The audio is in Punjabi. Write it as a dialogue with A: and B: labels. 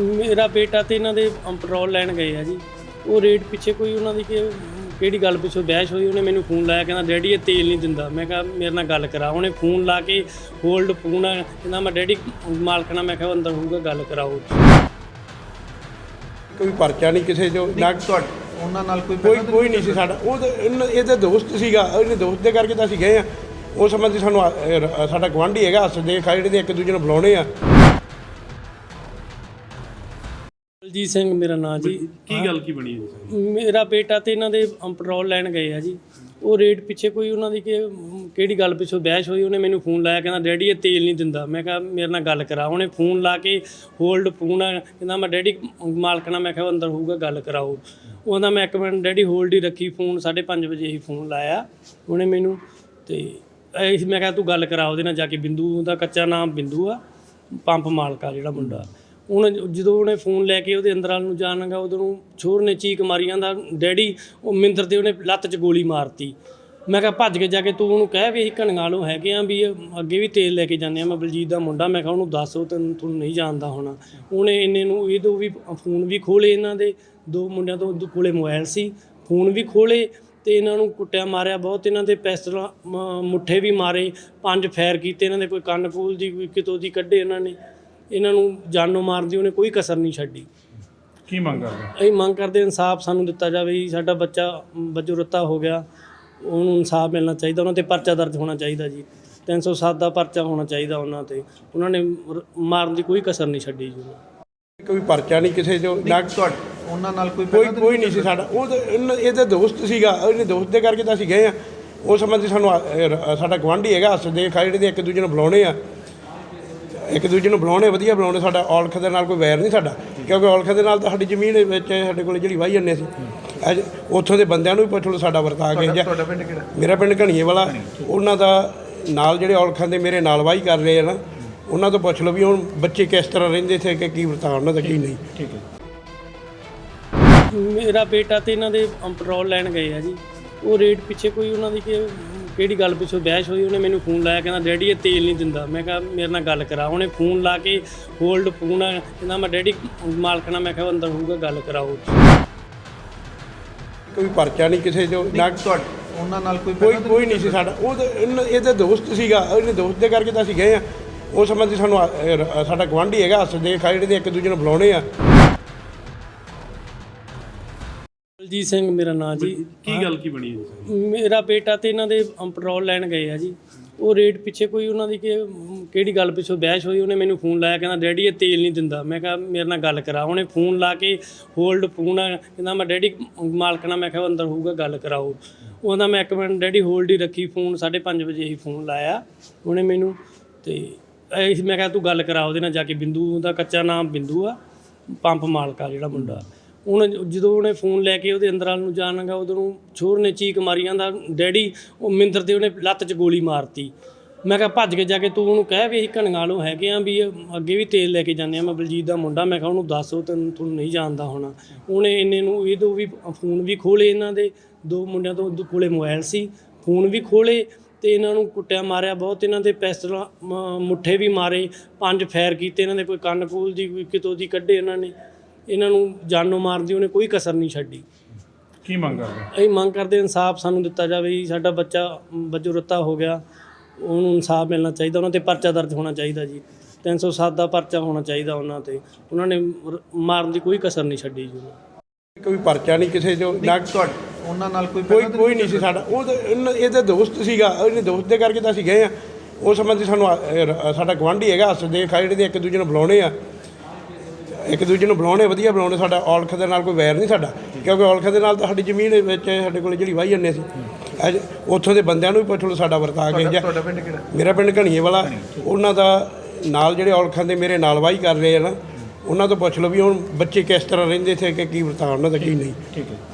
A: ਮੇਰਾ ਬੇਟਾ ਤੇ ਇਹਨਾਂ ਦੇ ਪੈਟਰੋਲ ਲੈਣ ਗਏ ਆ ਜੀ। ਉਹ ਰੇਟ ਪਿੱਛੇ ਕੋਈ ਉਹਨਾਂ ਦੀ ਕਿ- ਕਿਹੜੀ ਗੱਲ ਪਿੱਛੋਂ ਬਹਿਸ ਹੋਈ ਉਹਨੇ ਮੈਨੂੰ ਫੋਨ ਲਾਇਆ ਕਹਿੰਦਾ ਡੈਡੀ ਇਹ ਤੇਲ ਨਹੀਂ ਦਿੰਦਾ। ਮੈਂ ਕਿਹਾ ਮੇਰੇ ਨਾਲ ਗੱਲ ਕਰਾ। ਉਹਨੇ ਫੋਨ ਲਾ ਕੇ ਹੋਲਡ ਫੋਨ ਆ, ਕਹਿੰਦਾ ਮੈਂ ਡੈਡੀ ਮਾਲਕ ਨਾਲ ਮੈਂ ਕਿਹਾ ਉਹ ਅੰਦਰ ਹੋਊਗਾ ਗੱਲ ਕਰਾਓ।
B: ਕੋਈ ਪਰਚਾ ਨਹੀਂ ਕਿਸੇ ਜੋ ਨਾ
C: ਤੁਹਾਡੇ ਉਹਨਾਂ ਨਾਲ ਕੋਈ
B: ਕੋਈ ਕੋਈ ਨਹੀਂ ਸੀ ਸਾਡਾ। ਉਹ ਤਾਂ ਇਹਨਾਂ- ਇਹਦਾ ਦੋਸਤ ਸੀਗਾ ਉਹਨੇ ਦੋਸਤ ਦੇ ਕਰਕੇ ਤਾਂ ਅਸੀਂ ਗਏ ਆ। ਉਸ ਸੰਬੰਧੀ ਸਾਨੂੰ ਆ- ਸਾਡਾ ਗਵਾਂਢੀ ਹੈਗਾ ਹੱਸਦੇ ਖਾੜੇ ਦੇ ਇੱਕ ਦੂਜੇ ਨੂੰ ਬੁਲਾਉਣੇ ਆ।
A: ਬਲਜੀਤ ਸਿੰਘ ਮੇਰਾ ਨਾਂ ਜੀ।
D: ਕੀ ਗੱਲ ਕੀ ਬਣੀ ਹੈ ਜੀ
A: ਮੇਰਾ ਬੇਟਾ ਤੇ ਇਹਨਾਂ ਦੇ ਪੈਟਰੋਲ ਲੈਣ ਗਏ ਆ ਜੀ। ਉਹ ਰੇਟ ਪਿੱਛੇ ਕੋਈ ਉਹਨਾਂ ਦੀ ਕਿ- ਕਿਹੜੀ ਗੱਲ ਪਿੱਛੋਂ ਬਹਿਸ ਹੋਈ ਉਹਨੇ ਮੈਨੂੰ ਫੋਨ ਲਾਇਆ ਕਹਿੰਦਾ ਡੈਡੀ ਇਹ ਤੇਲ ਨਹੀਂ ਦਿੰਦਾ। ਮੈਂ ਕਿਹਾ ਮੇਰੇ ਨਾਲ ਗੱਲ ਕਰਾ। ਉਹਨੇ ਫੋਨ ਲਾ ਕੇ ਹੋਲਡ ਫੋਨ ਆ, ਕਹਿੰਦਾ ਮੈਂ ਡੈਡੀ ਮਾਲਕ ਨਾਲ ਮੈਂ ਕਿਹਾ ਉਹ ਅੰਦਰ ਹੋਊਗਾ ਗੱਲ ਕਰਾਓ। ਉਹਦਾ ਮੈਂ ਇੱਕ ਮਿੰਟ ਡੈਡੀ ਹੋਲਡ ਹੀ ਰੱਖੀ ਫੋਨ 5:30 ਵਜੇ ਹੀ ਫੋਨ ਲਾਇਆ ਉਹਨੇ ਮੈਨੂੰ ਤੇ ਇਹ ਮੈਂ ਕਿਹਾ ਤੂੰ ਗੱਲ ਕਰਾ ਉਹਦੇ ਨਾਲ ਜਾ ਕੇ ਬਿੰਦੂ ਦਾ ਕੱਚਾ ਨਾਮ ਬਿੰਦੂ ਆ ਪੰਪ ਮਾਲਕਾ ਜਿਹੜਾ ਮੁੰਡਾ। ਉਹਨੇ ਜਦੋਂ ਉਹਨੇ ਫੋਨ ਲੈ ਕੇ ਉਹਦੇ ਅੰਦਰ ਵਾਲ ਨੂੰ ਜਾਣ ਲੱਗਾ, ਉਦੋਂ ਛੋਰ ਨੇ ਚੀਕ ਮਾਰੀ ਜਾਂਦਾ, ਡੈਡੀ, ਉਹ ਮਿੰਦਰ ਤੇ ਉਹਨੇ ਲੱਤ 'ਚ ਗੋਲੀ ਮਾਰਤੀ। ਮੈਂ ਕਿਹਾ, ਭੱਜ ਕੇ ਜਾ ਕੇ ਤੂੰ ਉਹਨੂੰ ਕਹਿ ਵੀ ਅਸੀਂ ਕਣਗਾਲੋਂ ਹੈਗੇ ਆ ਵੀ ਅੱਗੇ ਵੀ ਤੇਲ ਲੈ ਕੇ ਜਾਂਦੇ ਆ, ਮੈਂ ਬਲਜੀਤ ਦਾ ਮੁੰਡਾ, ਮੈਂ ਕਿਹਾ ਉਹਨੂੰ ਦੱਸੋ ਤੈਨੂੰ ਤੁਹਾਨੂੰ ਨਹੀਂ ਜਾਣਦਾ ਹੋਣਾ। ਉਹਨੇ ਇੰਨੇ ਨੂੰ, ਇਹਦੋਂ ਵੀ ਫੋਨ ਵੀ ਖੋਲੇ ਇਹਨਾਂ ਦੇ, ਦੋ ਮੁੰਡਿਆਂ ਤੋਂ ਕੋਲੇ ਮੋਬਾਈਲ ਸੀ, ਫੋਨ ਵੀ ਖੋਲੇ ਤੇ ਇਹਨਾਂ ਨੂੰ ਕੁੱਟਿਆ ਮਾਰਿਆ ਬਹੁਤ, ਇਹਨਾਂ ਦੇ ਪਿਸਤਲਾਂ ਮੁੱਠੇ ਵੀ ਮਾਰੇ, ਪੰਜ ਫੈਰ ਕੀਤੇ, ਇਹਨਾਂ ਦੇ ਕੋਈ ਕੰਨ ਫੂਲ ਦੀ, ਕੋਈ ਕਿਤੋਂ ਦੀ ਕੱਢੇ ਇਹਨਾਂ ਨੇ। ਇਹਨਾਂ ਨੂੰ ਜਾਨੋਂ ਮਾਰਨ ਦੀ ਉਹਨੇ ਕੋਈ ਕਸਰ ਨਹੀਂ ਛੱਡੀ।
D: ਕੀ ਮੰਗ ਕਰਦੇ?
A: ਅਸੀਂ ਮੰਗ ਕਰਦੇ ਇਨਸਾਫ ਸਾਨੂੰ ਦਿੱਤਾ ਜਾਵੇ ਜੀ। ਸਾਡਾ ਬੱਚਾ ਵਜੋਂ ਰੱਤਾ ਹੋ ਗਿਆ। ਉਹਨੂੰ ਇਨਸਾਫ ਮਿਲਣਾ ਚਾਹੀਦਾ। ਉਹਨਾਂ ਤੇ ਪਰਚਾ ਦਰਜ ਹੋਣਾ ਚਾਹੀਦਾ ਜੀ। 307 ਦਾ ਪਰਚਾ ਹੋਣਾ ਚਾਹੀਦਾ ਉਹਨਾਂ ਤੇ। ਉਹਨਾਂ ਨੇ ਰ- ਮਾਰਨ ਦੀ ਕੋਈ ਕਸਰ ਨਹੀਂ ਛੱਡੀ ਜੀ।
B: ਕੋਈ ਪਰਚਾ ਨਹੀਂ ਕਿਸੇ ਜੋ ਨਾ
C: ਤੁਹਾਡੇ ਉਹਨਾਂ ਨਾਲ ਕੋਈ
B: ਕੋਈ ਕੋਈ ਨਹੀਂ ਸੀ ਸਾਡਾ। ਉਹ ਤਾਂ ਇਹਨਾਂ- ਇਹਦਾ ਦੋਸਤ ਸੀਗਾ। ਉਹਨੇ ਦੋਸਤ ਦੇ ਕਰਕੇ ਤਾਂ ਅਸੀਂ ਗਏ ਆ ਉਸ ਸੰਬੰਧੀ ਸਾਨੂੰ ਆ- ਸਾਡਾ ਗਵਾਂਢੀ ਹੈਗਾ। ਹੱਸਦੇ ਖਾੜੇ ਦੇ ਇੱਕ ਦੂਜੇ ਨੂੰ ਬੁਲਾਉਣੇ ਆ। ਇੱਕ ਦੂਜੇ ਨੂੰ ਬੁਲਾਉਣੇ ਵਧੀਆ ਬੁਲਾਉਣੇ ਸਾਡਾ ਔਲਖ ਦੇ ਨਾਲ ਕੋਈ ਵੈਰ ਨਹੀਂ ਸਾਡਾ। ਕਿਉਂਕਿ ਔਲਖ ਦੇ ਨਾਲ ਤਾਂ ਸਾਡੀ ਜ਼ਮੀਨ ਵਿੱਚ ਸਾਡੇ ਕੋਲ ਜਿਹੜੀ ਵਾਹੀ ਜੰਨੇ ਸੀ। ਅੱਜ ਉੱਥੋਂ ਦੇ ਬੰਦਿਆਂ ਨੂੰ ਵੀ ਪੁੱਛ ਲਓ ਸਾਡਾ ਵਰਤਾ ਕੇ ਜਾਂ
C: ਤੁਹਾਡਾ ਪਿੰਡ ਕਿਹੜਾ?
B: ਮੇਰਾ ਪਿੰਡ ਘਣੀਏ ਵਾਲਾ। ਉਹਨਾਂ ਦਾ ਨਾਲ ਜਿਹੜੇ ਔਲਖਾਂ ਦੇ ਮੇਰੇ ਨਾਲ ਵਾਹੀ ਕਰ ਰਹੇ ਆ ਨਾ ਉਹਨਾਂ ਤੋਂ ਪੁੱਛ ਲਓ ਵੀ ਹੁਣ ਬੱਚੇ ਕਿਸ ਤਰ੍ਹਾਂ ਰਹਿੰਦੇ ਸੀ ਕਿ ਕੀ ਵਰਤਾਅ ਉਹਨਾਂ ਦਾ ਕੀ ਨਹੀਂ।
D: ਠੀਕ ਹੈ।
A: ਮੇਰਾ ਬੇਟਾ ਤੇ ਇਹਨਾਂ ਦੇ ਪੈਟਰੋਲ ਲੈਣ ਗਏ ਆ ਜੀ। ਉਹ ਰੇਟ ਪਿੱਛੇ ਕੋਈ ਉਹਨਾਂ ਦੀ ਕਿ- ਕਿਹੜੀ ਗੱਲ ਪਿੱਛੋਂ ਬਹਿਸ ਹੋਈ ਉਹਨੇ ਮੈਨੂੰ ਫੋਨ ਲਾਇਆ ਕਹਿੰਦਾ ਡੈਡੀ ਇਹ ਤੇਲ ਨਹੀਂ ਦਿੰਦਾ। ਮੈਂ ਕਿਹਾ ਮੇਰੇ ਨਾਲ ਗੱਲ ਕਰਾ। ਉਹਨੇ ਫੋਨ ਲਾ ਕੇ ਹੋਲਡ ਫੋਨ ਆ, ਕਹਿੰਦਾ ਮੈਂ ਡੈਡੀ ਮਾਲਕ ਨਾਲ ਮੈਂ ਕਿਹਾ ਉਹ ਅੰਦਰ ਹੋਊਗਾ ਗੱਲ ਕਰਾਓ।
B: ਕੋਈ ਪਰਚਾ ਨਹੀਂ ਕਿਸੇ ਜੋ ਨਾ
C: ਤੁਹਾਡੇ ਉਹਨਾਂ ਨਾਲ ਕੋਈ
B: ਕੋਈ ਕੋਈ ਨਹੀਂ ਸੀ ਸਾਡਾ। ਉਹ ਤਾਂ ਇਹਨਾਂ- ਇਹਦਾ ਦੋਸਤ ਸੀਗਾ ਉਹਨੇ ਦੋਸਤ ਦੇ ਕਰਕੇ ਤਾਂ ਅਸੀਂ ਗਏ ਆ। ਉਸ ਸੰਬੰਧੀ ਸਾਨੂੰ ਆ- ਅਹ ਸਾਡਾ ਗਵਾਂਢੀ ਹੈਗਾ ਹੱਸਦੇ ਖਾੜੇ ਦੇ ਇੱਕ ਦੂਜੇ ਨੂੰ ਬੁਲਾਉਣੇ ਆ।
A: ਬਲਜੀਤ ਸਿੰਘ ਮੇਰਾ ਨਾਂ ਜੀ।
D: ਕੀ ਗੱਲ ਕੀ ਬਣੀ ਹੈ? ਜੀ
A: ਮੇਰਾ ਬੇਟਾ ਤੇ ਇਹਨਾਂ ਦੇ ਪੈਟਰੋਲ ਲੈਣ ਗਏ ਆ ਜੀ। ਉਹ ਰੇਟ ਪਿੱਛੇ ਕੋਈ ਉਹਨਾਂ ਦੀ ਕਿ- ਕਿਹੜੀ ਗੱਲ ਪਿੱਛੋਂ ਬਹਿਸ ਹੋਈ ਉਹਨੇ ਮੈਨੂੰ ਫੋਨ ਲਾਇਆ ਕਹਿੰਦਾ ਡੈਡੀ ਇਹ ਤੇਲ ਨਹੀਂ ਦਿੰਦਾ। ਮੈਂ ਕਿਹਾ ਮੇਰੇ ਨਾਲ ਗੱਲ ਕਰਾ। ਉਹਨੇ ਫੋਨ ਲਾ ਕੇ ਹੋਲਡ ਫੋਨ ਆ, ਕਹਿੰਦਾ ਮੈਂ ਡੈਡੀ ਮਾਲਕ ਨਾਲ ਮੈਂ ਕਿਹਾ ਉਹ ਅੰਦਰ ਹੋਊਗਾ ਗੱਲ ਕਰਾਓ। ਉਹਦਾ ਮੈਂ ਇੱਕ ਮਿੰਟ ਡੈਡੀ ਹੋਲਡ ਹੀ ਰੱਖੀ ਫੋਨ 5:30 ਵਜੇ ਹੀ ਫੋਨ ਲਾਇਆ ਉਹਨੇ ਮੈਨੂੰ ਤੇ ਮੈਂ ਕਿਹਾ ਤੂੰ ਗੱਲ ਕਰਾ ਉਹਦੇ ਨਾਲ ਜਾ ਕੇ ਬਿੰਦੂ ਦਾ ਕੱਚਾ ਨਾਮ ਬਿੰਦੂ ਆ ਪੰਪ ਮਾਲਕਾ ਜਿਹੜਾ ਮੁੰਡਾ। ਉਹਨੇ ਜਦੋਂ ਉਹਨੇ ਫੋਨ ਲੈ ਕੇ ਉਹਦੇ ਅੰਦਰ ਵਾਲ ਨੂੰ ਜਾਣ ਲੱਗਾ, ਉਦੋਂ ਨੂੰ ਛੋਰ ਨੇ ਚੀਕ ਮਾਰੀ ਜਾਂਦਾ, ਡੈਡੀ, ਉਹ ਮਿੰਦਰ ਤੇ ਉਹਨੇ ਲੱਤ 'ਚ ਗੋਲੀ ਮਾਰਤੀ। ਮੈਂ ਕਿਹਾ, ਭੱਜ ਕੇ ਜਾ ਕੇ ਤੂੰ ਉਹਨੂੰ ਕਹਿ ਵੀ ਅਸੀਂ ਕਣਗਾਲੋਂ ਹੈਗੇ ਆ ਵੀ ਅੱਗੇ ਵੀ ਤੇਲ ਲੈ ਕੇ ਜਾਂਦੇ ਆ। ਮੈਂ ਬਲਜੀਤ ਦਾ ਮੁੰਡਾ, ਮੈਂ ਕਿਹਾ ਉਹਨੂੰ ਦੱਸੋ ਤੈਨੂੰ ਤੁਹਾਨੂੰ ਨਹੀਂ ਜਾਣਦਾ ਹੋਣਾ। ਉਹਨੇ ਇੰਨੇ ਨੂੰ ਇਹ ਦੋ ਵੀ ਫੋਨ ਵੀ ਖੋਲੇ ਇਹਨਾਂ ਦੇ, ਦੋ ਮੁੰਡਿਆਂ ਤੋਂ ਦੋ ਕੋਲੇ ਮੋਬਾਈਲ ਸੀ, ਫੋਨ ਵੀ ਖੋਲੇ ਤੇ ਇਹਨਾਂ ਨੂੰ ਕੁੱਟਿਆ ਮਾਰਿਆ ਬਹੁਤ। ਇਹਨਾਂ ਦੇ ਪਿਸਤਲਾਂ ਮੁੱਠੇ ਵੀ ਮਾਰੇ, ਪੰਜ ਫੈਰ ਕੀਤੇ, ਇਹਨਾਂ ਦੇ ਕੋਈ ਕੰਨ ਕੂਲ ਦੀ, ਕੋਈ ਕਿਤੋਂ ਦੀ ਕੱਢੇ ਇਹਨਾਂ ਨੇ। ਇਹਨਾਂ ਨੂੰ ਜਾਨੋਂ ਮਾਰਨ ਦੀ ਉਹਨੇ ਕੋਈ ਕਸਰ ਨਹੀਂ ਛੱਡੀ।
D: ਕੀ ਮੰਗ ਕਰਦੇ?
A: ਅਸੀਂ ਮੰਗ ਕਰਦੇ ਇਨਸਾਫ ਸਾਨੂੰ ਦਿੱਤਾ ਜਾਵੇ ਜੀ ਸਾਡਾ ਬੱਚਾ ਵਜੋਂ ਰੱਤਾ ਹੋ ਗਿਆ ਉਹਨੂੰ ਇਨਸਾਫ ਮਿਲਣਾ ਚਾਹੀਦਾ ਉਹਨਾਂ ਤੇ ਪਰਚਾ ਦਰਜ ਹੋਣਾ ਚਾਹੀਦਾ ਜੀ। 307 ਦਾ ਪਰਚਾ ਹੋਣਾ ਚਾਹੀਦਾ ਉਹਨਾਂ ਤੇ। ਉਹਨਾਂ ਨੇ ਰ- ਮਾਰਨ ਦੀ ਕੋਈ ਕਸਰ ਨਹੀਂ ਛੱਡੀ ਜੀ
B: ਕੋਈ ਪਰਚਾ ਨਹੀਂ ਕਿਸੇ ਜੋ ਨਾ
C: ਤੁਹਾਡੇ ਉਹਨਾਂ ਨਾਲ ਕੋਈ
B: ਕੋਈ ਕੋਈ ਨਹੀਂ ਸੀ ਸਾਡਾ। ਉਹ ਤਾਂ ਇਹਨਾਂ- ਇਹਦਾ ਦੋਸਤ ਸੀਗਾ ਉਹਨੇ ਦੋਸਤ ਦੇ ਕਰਕੇ ਤਾਂ ਅਸੀਂ ਗਏ ਆ ਉਸ ਸੰਬੰਧੀ ਸਾਨੂੰ ਆ- ਸਾਡਾ ਗਵਾਂਢੀ ਹੈਗਾ ਹੱਸਦੇ ਖਾੜੇ ਦੇ ਇੱਕ ਦੂਜੇ ਨੂੰ ਬੁਲਾਉਣੇ ਆ। ਇੱਕ ਦੂਜੇ ਨੂੰ ਬੁਲਾਉਣੇ ਵਧੀਆ ਬੁਲਾਉਣੇ ਸਾਡਾ ਔਲਖ ਦੇ ਨਾਲ ਕੋਈ ਵੈਰ ਨਹੀਂ ਸਾਡਾ। ਕਿਉਂਕਿ ਔਲਖ ਦੇ ਨਾਲ ਤਾਂ ਸਾਡੀ ਜ਼ਮੀਨ ਦੇ ਵਿੱਚ ਸਾਡੇ ਕੋਲ ਜਿਹੜੀ ਵਾਹੀ ਜੰਨੇ ਸੀ। ਅੱਜ ਉੱਥੋਂ ਦੇ ਬੰਦਿਆਂ ਨੂੰ ਵੀ ਪੁੱਛ ਲਓ ਸਾਡਾ ਵਰਤਾ ਕੇ ਜਾਂ ਮੇਰਾ ਪਿੰਡ ਘਣੀਏ ਵਾਲਾ। ਉਹਨਾਂ ਦਾ ਨਾਲ ਜਿਹੜੇ ਔਲਖਾਂ ਦੇ ਮੇਰੇ ਨਾਲ ਵਾਹੀ ਕਰ ਰਹੇ ਆ ਨਾ ਉਹਨਾਂ ਤੋਂ ਪੁੱਛ ਲਓ ਵੀ ਹੁਣ ਬੱਚੇ ਕਿਸ ਤਰ੍ਹਾਂ ਰਹਿੰਦੇ ਸੀ ਕਿ ਕੀ ਵਰਤਾਅ ਉਹਨਾਂ ਦਾ ਕੀ ਨਹੀਂ।
D: ਠੀਕ ਹੈ।